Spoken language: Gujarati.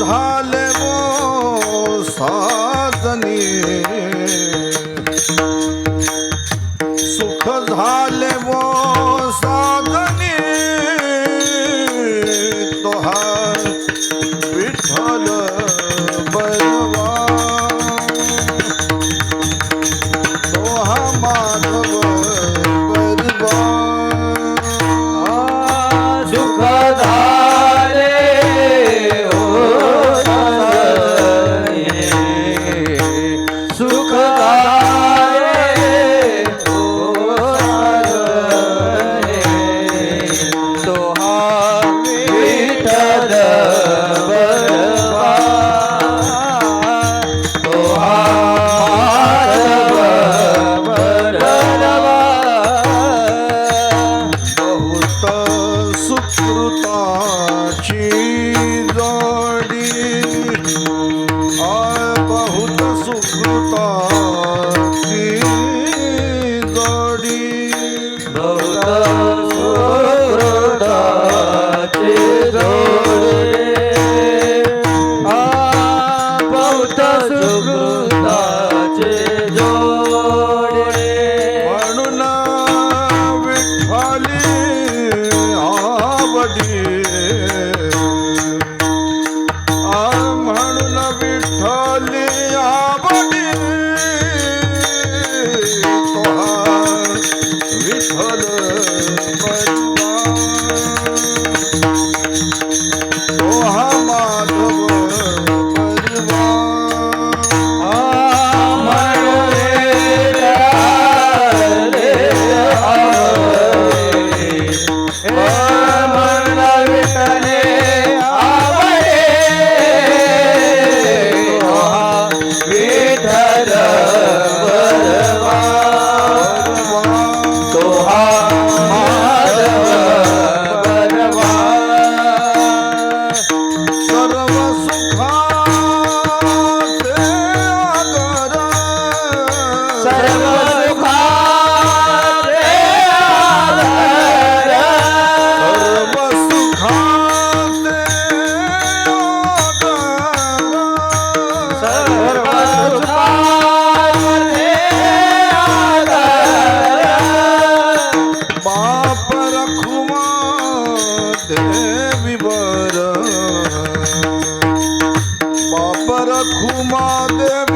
ઝાલમો સાધની સુખ ઝાલમો গড়ি। ঘুমা দেব